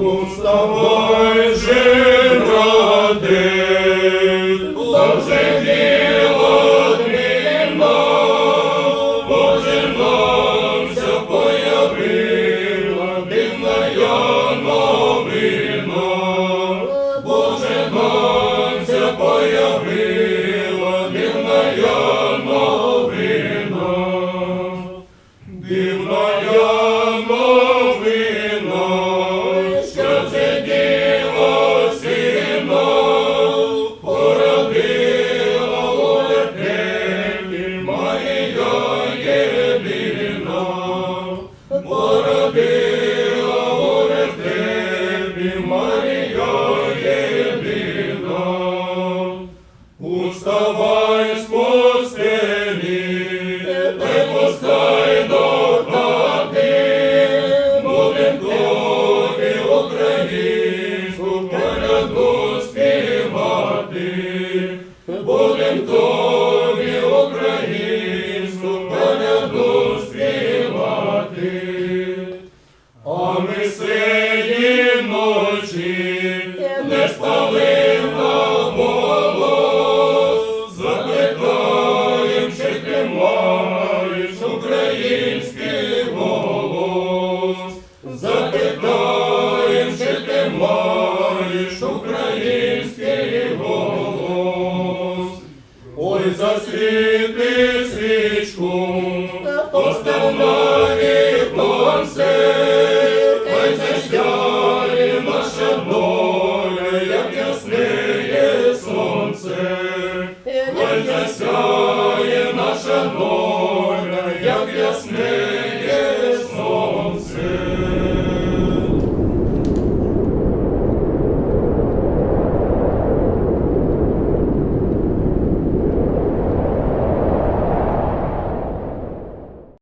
Уставай жив роди, Боже Боже нам все появила, Боже нам все появила, дивна я Уставай з пускай до хати, будем тобі українську коляду співати, будем тобі українську коляду співати. А ми ночі Ой, засвіти свічку, постав на хай засяє наша доля, як ясне сонце, хай засяє наша доля, як ясне